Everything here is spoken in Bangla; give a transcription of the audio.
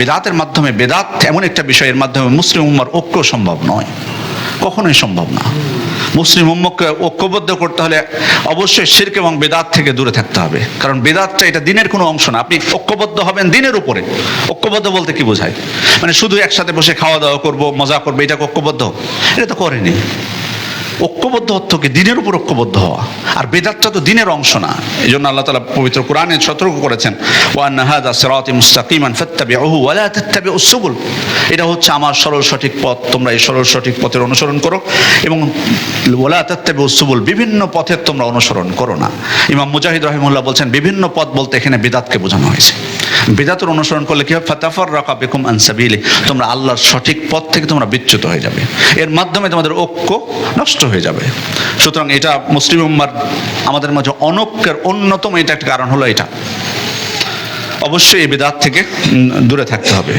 বেদাতের মাধ্যমে, বেদাত এমন একটা বিষয়ের মাধ্যমে মুসলিম উম্মার ঐক্য সম্ভব নয়। কখনোই সম্ভব না। মুসলিম উম্মকে ঐক্যবদ্ধ করতে হলে অবশ্যই শির্ক এবং বেদাত থেকে দূরে থাকতে হবে। কারণ বেদাতটা এটা দিনের কোনো অংশ না। আপনি ঐক্যবদ্ধ হবেন দিনের উপরে। ঐক্যবদ্ধ বলতে কি বোঝায়? মানে শুধু একসাথে বসে খাওয়া দাওয়া করব, মজা করব, এটা ঐক্যবদ্ধ? এটা তো করেনি। ঐক্যবদ্ধ অর্থ কি দিনের উপর ঐক্যবদ্ধ হওয়া। আর বেদাতটা তো দিনের অংশ না। এই জন্য আল্লাহ তালা পবিত্র কোরআনে সতর্ক করেছেন ওয়ান হাদা সিরাতি মুস্তাকিমান ফাত্তাবিউহু ওয়া লা তাত্তাবিউস সুবুল। এটা হচ্ছে আমার সরল সঠিক পথ। তোমরা এই সরল সঠিক পথের অনুসরণ করো এবং ওয়ালা তাত্তাবিউস সুবুল। বিভিন্ন পথের তোমরা অনুসরণ করো না। ইমাম মুজাহিদ রহিমুল্লাহ বলছেন, বিভিন্ন পথ বলতে এখানে বেদাতকে বোঝানো হয়েছে। বেদাতের অনুসরণ করলে কি হবে? ফাতাফর রাকা বেকুম আনসাবিলে তোমরা আল্লাহর সঠিক পথ থেকে তোমরা বিচ্যুত হয়ে যাবে। এর মাধ্যমে তোমাদের ঐক্য নষ্ট হয়ে যাবে। সুতরাং এটা মুসলিম উম্মার, আমাদের মাঝে অনৈক্যের অন্যতম এটা একটা কারণ হলো এটা। অবশ্যই এই বেদাত থেকে দূরে থাকতে হবে।